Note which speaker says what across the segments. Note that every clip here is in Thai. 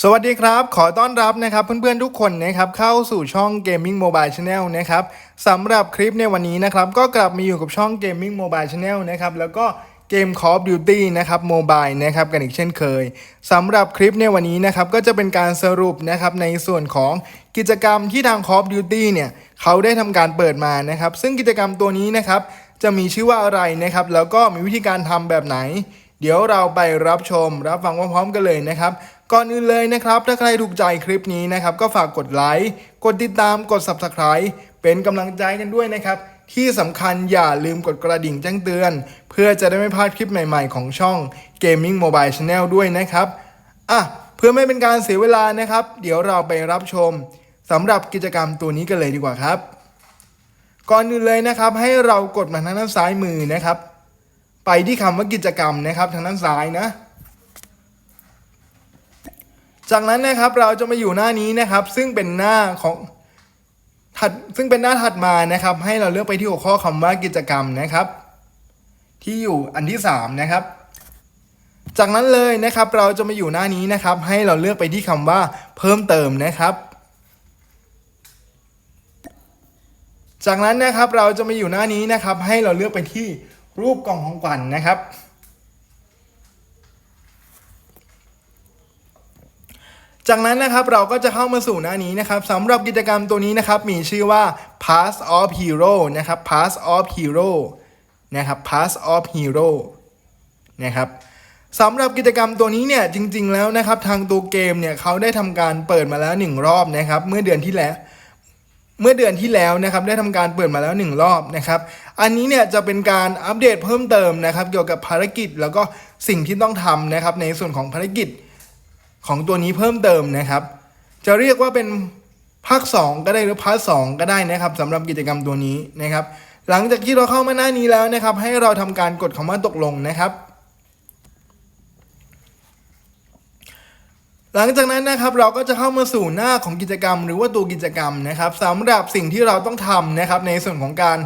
Speaker 1: สวัสดีครับ ขอต้อนรับนะครับเพื่อนๆทุกคนนะครับเข้าสู่ช่อง Gaming Mobile Channel นะครับสำหรับคลิปในวันนี้นะครับก็กลับมาอยู่กับช่อง Gaming Mobile Channel นะครับแล้วก็เกม Call of Duty นะครับ Mobile นะครับกันอีกเช่นเคยสำหรับคลิปในวันนี้นะครับก็จะเป็นการสรุปนะครับในส่วนของกิจกรรมที่ทาง Call of Duty เนี่ยเขาได้ทำการเปิดมานะครับซึ่งกิจกรรมตัวนี้นะครับจะมีชื่อว่าอะไรนะครับแล้วก็มีวิธีการทำแบบไหน เดี๋ยวเราไปรับชมรับฟังพร้อมๆกันเลยนะครับ ก่อนอื่นเลยนะครับ ถ้าใครถูกใจคลิปนี้นะครับ ก็ฝากกดไลค์ กดติดตาม กด Subscribe เป็นกำลังใจกันด้วยนะครับ ที่สำคัญอย่าลืมกดกระดิ่งแจ้งเตือน เพื่อจะได้ไม่พลาดคลิปใหม่ๆ ของช่อง Gaming Mobile Channel ด้วยนะครับ อะ เพื่อไม่เป็นการเสียเวลานะครับ เดี๋ยวเราไปรับชมสำหรับกิจกรรมตัวนี้กันเลยดีกว่าครับ ก่อนอื่นเลยนะครับ ให้เรากดมาทางด้านซ้ายมือนะครับ ไปที่คำว่ากิจกรรมนะครับ ทางด้านซ้ายนะ จากนั้นนะครับเราจะมาอยู่หน้านี้นะครับ ซึ่งเป็นหน้าของถัดซึ่งเป็นหน้าถัดมานะครับ ให้เราเลือกไปที่หัวข้อคำว่ากิจกรรมนะครับ ที่อยู่อันที่สามนะครับจากนั้นเลยนะครับเราจะมาอยู่หน้านี้นะครับ ให้เราเลือกไปที่คำว่าเพิ่มเติมนะครับ จากนั้นนะครับเราจะมาอยู่หน้านี้นะครับ ให้เราเลือกไปที่รูปกล่องของขวัญนะครับ จากนั้นนะครับเราก็จะเข้ามาสู่หน้านี้นะครับสำหรับกิจกรรมตัวนี้นะครับ มีชื่อว่า Pass of Hero นะครับ Pass of Hero นะครับ Pass of Hero นะครับสำหรับกิจกรรมตัวนี้เนี่ยจริง ๆ แล้วนะครับทางตัวเกมเนี่ยเขาได้ทำการเปิดมาแล้วหนึ่งรอบนะครับ เมื่อเดือนที่แล้วเมื่อเดือนที่แล้วนะครับได้ทำการเปิดมาแล้วหนึ่งรอบนะครับ อันนี้เนี่ยจะเป็นการอัปเดตเพิ่มเติมนะครับ เกี่ยวกับภารกิจแล้วก็สิ่งที่ต้องทำนะครับในส่วนของภารกิจ ของตัวนี้เพิ่มเติมนะครับ จะเรียกว่าเป็นภาค 2 ก็ได้หรือพาร์ทสก็ได้นะครับสำหรับกิจกรรมตัวนี้นะครับ หลังจากที่เราเข้ามาหน้านี้แล้วนะครับ ให้เราทำการกดคำว่าตกลงนะครับ หลังจากนั้นนะครับเราก็จะเข้ามาสู่หน้าของกิจกรรม หรือว่าตัวกิจกรรมนะครับสำหรับสิ่งที่เราต้องทำนะครับในส่วนของการ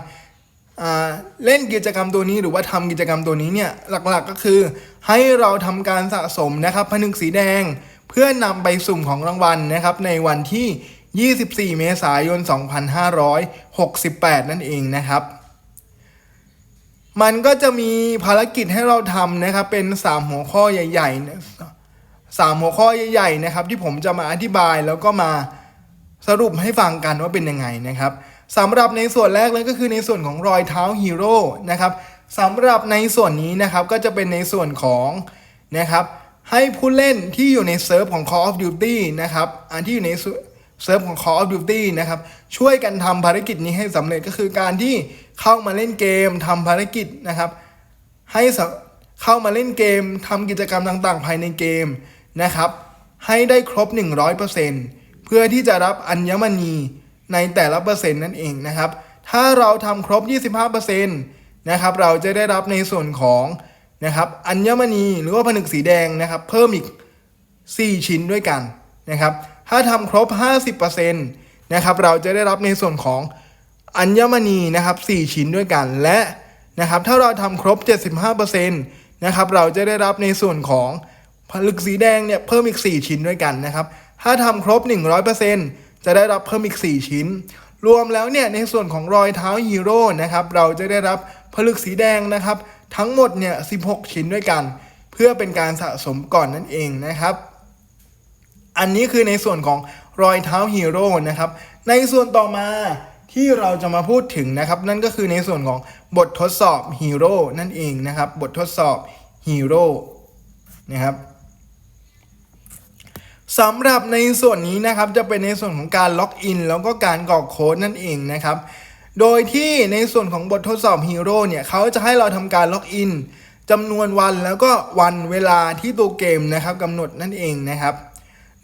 Speaker 1: เล่นกิจกรรมตัวนี้หรือว่าทำกิจกรรมตัวนี้เนี่ยหลักๆก็คือ ให้เราทำการสะสมนะครับผนึกสีแดง เพื่อนำไปสุ่มของรางวัลนะครับในวันที่ 24 เมษายน 2568 นั่นเองนะครับ มันก็จะมีภารกิจให้เราทำนะครับเป็น 3 หัวข้อใหญ่ๆนะสามหัวข้อใหญ่ๆนะครับที่ผมจะมาอธิบายแล้วก็มาสรุปให้ฟังกันว่าเป็นยังไงนะครับ สำหรับในส่วนแรกเลยก็คือในส่วนของรอยเท้าฮีโร่นะครับสำหรับในส่วนนี้นะครับก็จะเป็นในส่วนของนะครับให้ผู้เล่นที่อยู่ในเซิร์ฟของ Call of Duty นะครับอันที่อยู่ในเซิร์ฟของ Call of Duty นะครับช่วยกันทำภารกิจนี้ให้สำเร็จก็คือการที่เข้ามาเล่นเกมทำภารกิจนะครับ ให้เข้ามาเล่นเกมทำกิจกรรมต่างๆ ภายในเกมนะครับ ให้ได้ครบ 100%เพื่อที่จะรับอัญมณี ในแต่ละเปอร์เซ็นต์นั่นเองนะครับ ถ้าเราทำครบ 25%นะครับ เราจะได้รับในส่วนของนะครับอัญมณีหรือว่าผนึกสีแดงนะครับ เพิ่มอีก 4 ชิ้นด้วยกันนะครับ ถ้าทำครบ 50%นะครับ เราจะได้รับในส่วนของอัญมณีนะครับ 4 ชิ้นด้วยกัน และนะครับ ถ้าเราทำครบ 75%นะครับ เราจะได้รับในส่วนของผลึกสีแดงเนี่ยเพิ่มอีก 4 ชิ้นด้วยกันนะครับ ถ้าทำครบ 100% จะได้รับเพิ่มอีก 4 ชิ้น รวมแล้วเนี่ยในส่วนของรอยเท้าฮีโร่นะครับเราจะได้รับผลึกสีแดงนะครับ ทั้งหมดเนี่ย16 ชิ้นด้วยกัน เพื่อเป็นการสะสมก่อนนั่นเองนะครับ อันนี้คือในส่วนของรอยเท้าฮีโร่นะครับ ในส่วนต่อมาที่เราจะมาพูดถึงนะครับ นั่นก็คือในส่วนของบททดสอบฮีโร่นั่นเองนะครับ บททดสอบฮีโร่นะครับ สำหรับในส่วนนี้นะครับจะเป็นในส่วนของการล็อกอินแล้วก็การกรอกโค้ดนั่นเองนะครับ โดยที่ในส่วนของบททดสอบฮีโร่เนี่ยเขาจะให้เราทำการล็อกอินจำนวนวันแล้วก็วันเวลาที่ตัวเกมนะครับกำหนดนั่นเองนะครับ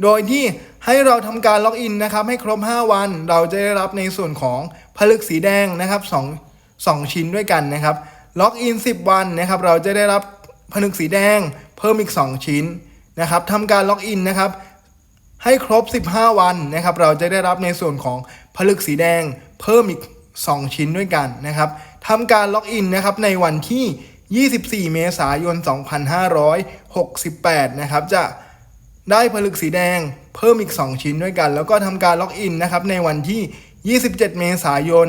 Speaker 1: โดยที่ให้เราทำการล็อกอินนะครับให้ครบ 5 วัน เราจะได้รับในส่วนของผลึกสีแดงนะครับ2 2 ชิ้นด้วยกันนะครับ ล็อกอิน 10 วันนะครับ เราจะได้รับผลึกสีแดงเพิ่มอีก 2 ชิ้นนะครับทำการล็อกอินนะครับ ให้ครบ 15 วันนะครับ เราจะได้รับในส่วนของผลึกสีแดงเพิ่มอีก 2 ชิ้นด้วยกันนะครับทำการล็อกอินนะครับในวันที่ 24 เมษายน 2568 นะครับ จะได้ผลึกสีแดงเพิ่มอีก 2 ชิ้นด้วยกัน แล้วก็ทำการล็อกอินนะครับในวันที่ 27 เมษายน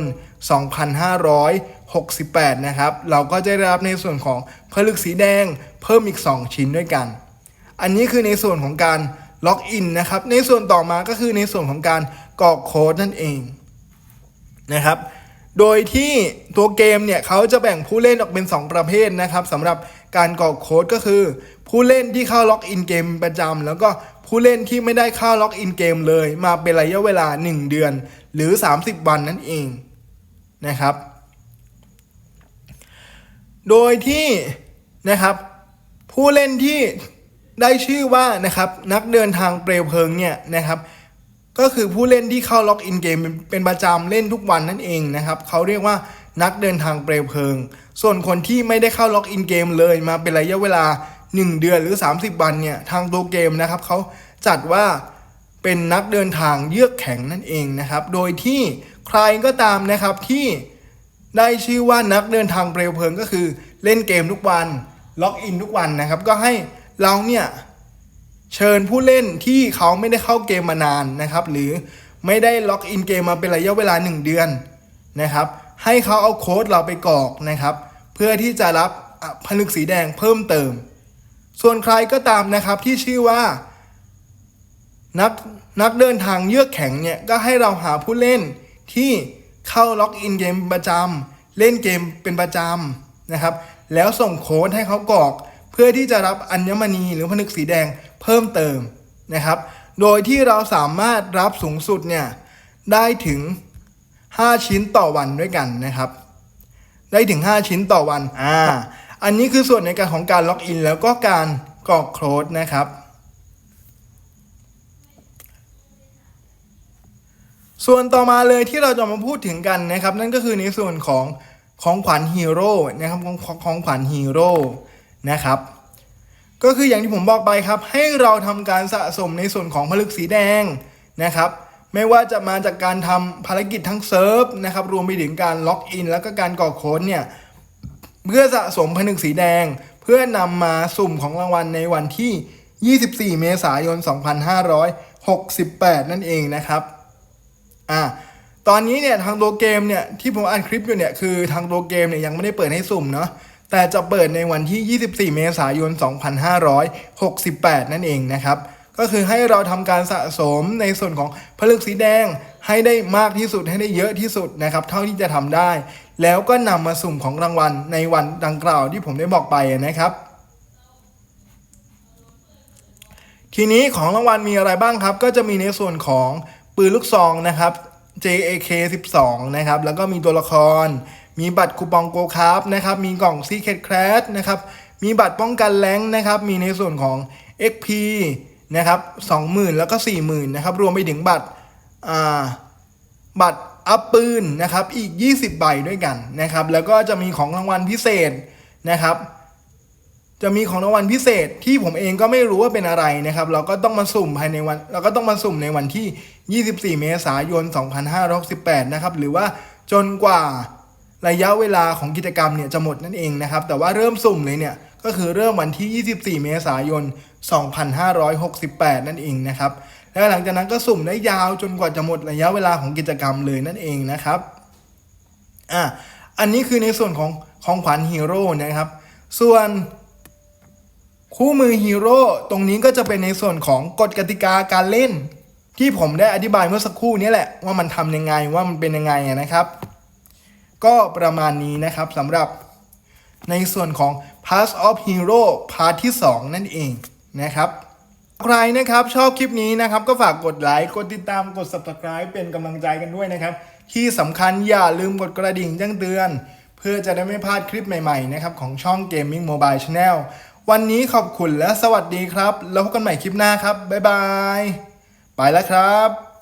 Speaker 1: 2568 นะครับ เราก็จะได้รับในส่วนของผลึกสีแดงเพิ่มอีก 2 ชิ้นด้วยกัน อันนี้คือในส่วนของการ ล็อกอินนะครับ ในส่วนต่อมาก็คือในส่วนของการกรอกโค้ดนั่นเองนะครับ โดยที่ตัวเกมเนี่ยเขาจะแบ่งผู้เล่นออกเป็น 2 ประเภทนะครับสำหรับการกรอกโค้ดก็คือ ผู้เล่นที่เข้าล็อกอินเกมประจำแล้วก็ผู้เล่นที่ไม่ได้เข้าล็อกอินเกมเลย มาเป็นระยะเวลา 1 เดือนหรือ 30 วันนั่นเองนะครับ โดยที่นะครับผู้เล่นที่ ได้ชื่อว่านะครับนักเดินทางเปลวเพลิงเนี่ยนะครับก็คือผู้เล่นที่เข้าล็อกอินเกมเป็นประจำเล่นทุกวันนั่นเองนะครับเขาเรียกว่านักเดินทางเปลวเพลิง ส่วนคนที่ไม่ได้เข้าล็อกอินเกมเลยมาเป็นระยะเวลา 1 เดือนหรือ 30 วันเนี่ยทางตัวเกมนะครับเขาจัดว่าเป็นนักเดินทางเยือกแข็งนั่นเองนะครับโดยที่ใครก็ตามนะครับที่ได้ชื่อว่านักเดินทางเปลวเพลิงก็คือเล่นเกมทุกวันล็อกอินทุกวันนะครับก็ให้ เราเนี่ยเชิญผู้เล่นที่เขาไม่ได้เข้าเกมมานานนะครับ หรือไม่ได้ล็อกอินเกมมาเป็นระยะเวลา 1 เดือนนะครับ ให้เขาเอาโค้ดเราไปกรอกนะครับ เพื่อที่จะรับผลึกสีแดงเพิ่มเติม ส่วนใครก็ตามนะครับที่ชื่อว่า นักนักเดินทางเยือกแข็งเนี่ยก็ให้เราหาผู้เล่นที่เข้าล็อกอินเกมเป็นประจำเล่นเกมเป็นประจำนะครับ แล้วส่งโค้ดให้เขากรอก เพื่อที่จะรับอัญมณีหรือผนึกสีแดงเพิ่มเติมนะครับ โดยที่เราสามารถรับสูงสุดเนี่ยได้ถึง 5 ชิ้นต่อวันด้วยกันนะครับ ได้ถึง 5 ชิ้นต่อวันอ่าอันนี้คือส่วนในการของการล็อกอินแล้วก็การกรอกโค้ดนะครับ ส่วนต่อมาเลยที่เราจะมาพูดถึงกันนะครับ นั่นก็คือในส่วนของของขวัญฮีโร่นะครับของของของขวัญฮีโร่ นะครับ ก็คืออย่างที่ผมบอกไปครับ ให้เราทำการสะสมในส่วนของผลึกสีแดงนะครับ ไม่ว่าจะมาจากการทำภารกิจทั้งเซิร์ฟนะครับรวมไปถึงการล็อกอิน แล้วก็การกรอโค้ดเนี่ยเพื่อสะสมผนึกสีแดง เพื่อนำมาสุ่มของรางวัลในวันที่ 24 เมษายน 2568 นั่นเองนะครับอ่าตอนนี้เนี่ยทางตัวเกมเนี่ยที่ผมอ่านคลิปอยู่เนี่ยคือทางตัวเกมเนี่ยยังไม่ได้เปิดให้สุ่มเนาะ แต่จะเปิดในวันที่ 24 เมษายน 2568 นั่นเองนะครับ ก็คือให้เราทำการสะสมในส่วนของผลึกสีแดงให้ได้มากที่สุดให้ได้เยอะที่สุดนะครับ เท่าที่จะทำได้ แล้วก็นำมาสุ่มของรางวัลในวันดังกล่าวที่ผมได้บอกไปนะครับทีนี้ของรางวัลมีอะไรบ้างครับ ก็จะมีในส่วนของปืนลูกซองนะครับ JAK 12 นะครับ แล้วก็มีตัวละคร มีบัตรคูปองโกคาร์บนะครับ มีกล่อง Secret Crash นะครับ มีบัตรป้องกันแรงนะครับ มีในส่วนของ XP นะครับ20,000 แล้วก็ 40,000นะครับ รวมไปถึงบัตรบัตรอัพปืนนะครับ อีก 20 ใบด้วยกันนะครับ แล้วก็จะมีของรางวัลพิเศษนะครับ จะมีของรางวัลพิเศษที่ผมเองก็ไม่รู้ว่าเป็นอะไรนะครับ เราก็ต้องมาสุ่มภายในวัน เราก็ต้องมาสุ่มในวันที่ 24 เมษายน 2568 นะครับ หรือว่าจนกว่า ระยะเวลาของกิจกรรมเนี่ยจะหมดนั่นเองนะครับ แต่ว่าเริ่มสุ่มเลยเนี่ยก็คือเริ่มวันที่ 24 เมษายน 2568 นั่นเองนะครับ แล้วหลังจากนั้นก็สุ่มได้ยาวจนกว่าจะหมดระยะเวลาของกิจกรรมเลยนั่นเองนะครับ อะ อันนี้คือในส่วนของของขวัญฮีโร่นะครับ ส่วนคู่มือฮีโร่ตรงนี้ก็จะเป็นในส่วนของกฎกติกาการเล่น ที่ผมได้อธิบายเมื่อสักครู่นี้แหละว่ามันทำยังไงว่ามันเป็นยังไงนะครับ ก็ประมาณนี้นะครับสำหรับในส่วนของ Pass of Hero พาร์ทที่ 2 นั่นเองนะครับ ใครนะครับชอบคลิปนี้นะครับ ก็ฝากกดไลค์ กดติดตามกด Subscribe เป็นกำลังใจกันด้วยนะครับ ที่สำคัญอย่าลืมกดกระดิ่งแจ้งเตือน เพื่อจะได้ไม่พลาดคลิปใหม่ๆนะครับของช่อง Gaming Mobile Channel วันนี้ขอบคุณและสวัสดีครับ แล้วพบกันใหม่คลิปหน้าครับ บ๊ายบาย ไปแล้วครับ